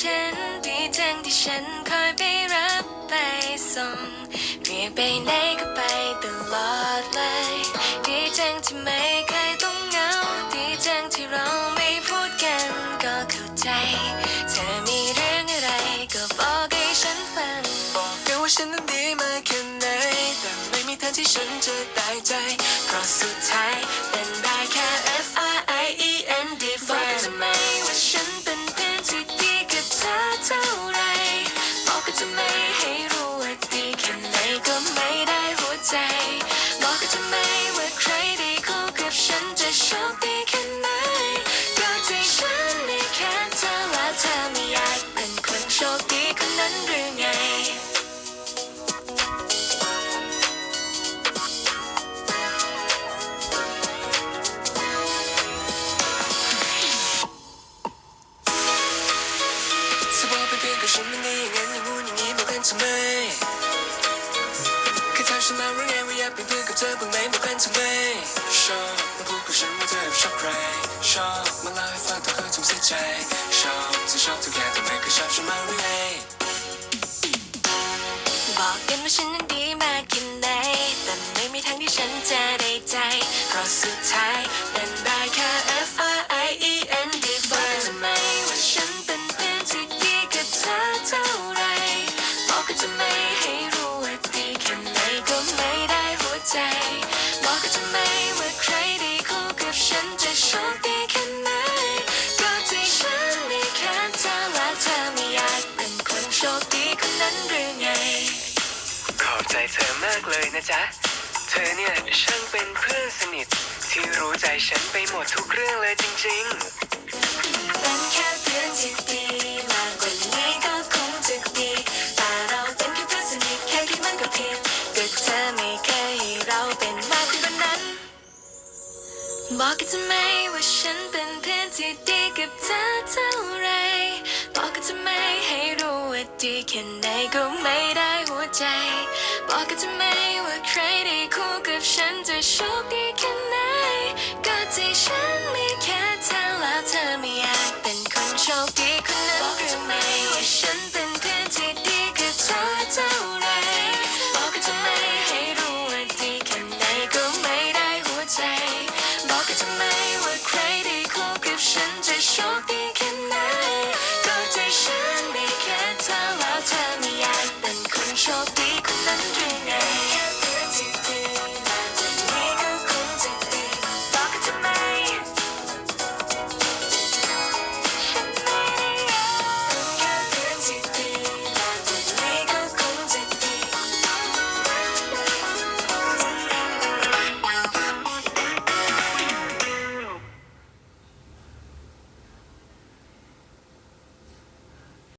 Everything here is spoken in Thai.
กันดีจังที่ฉันคอยไปรับไปส่งเรียกไปไหนก็ไปตลอดเลย ดีจังที่ไม่เคยต้องเหงา ดีจังที่เราไม่พูดกันก็เข้าใจ เธอมีเรื่องอะไรก็บอกให้ฉันฟังบอกกันว่าฉันนั้นดีมาแค่ไหนแต่ไม่มีทางที่ฉันจะตายใจเพราะสุดท้ายเป็น กกันทำไม่ให้รู้ว่าดีแค่ไหนก็ไม่ได้หัวใจบอกกันทำไม่ว่าใครได้คู่กับฉันจะโชคดีแค่ไหนก็ที่ฉันได้แค่เธอและเธอไม่อยากเป็นคนโชคดีคนนั้นหรือไงเธอบอกเป็นเพื่อนกับฉันไมันดีอย่างนั้นอย่าง เป็นเพื่อนกับเธอบ้างไหมบอกกันทำไมชอบมาพูดกับฉันว่าเธอชอบใครชอบมาเล่าให้ฟังตัวเคยทำเสียใจชอบเธอชอบทุกอย่างทำไมก็ชอบฉันมาว่าไงบอกกันว่าฉันนั้นดีมากแค่ไหนแต่ไม่มีทางที่ฉันจะได้ บอกกันทำไมว่าใครได้คู่กับฉันจะโชคดีแค่ไหนก็ที่ฉันมีแค่เธอและเธอไม่อยากเป็นคนโชคดีคนนั้นหรือไง ขอบใจเธอมากเลยนะจ๊ะ เธอเนี่ยช่างเป็นเพื่อนสนิท ที่รู้ใจฉันไปหมดทุกเรื่องเลยจริงเบอกกันทำไมว่าฉันเป็นเพื่อนที่ดีกับเธอเท่าไร บอกกันทำไมให้รู้ว่าดีแค่ไหนก็ไม่ได้หัวใจ บอกกันทำไมว่าใครได้คู่กับฉันจะโชคดีแค่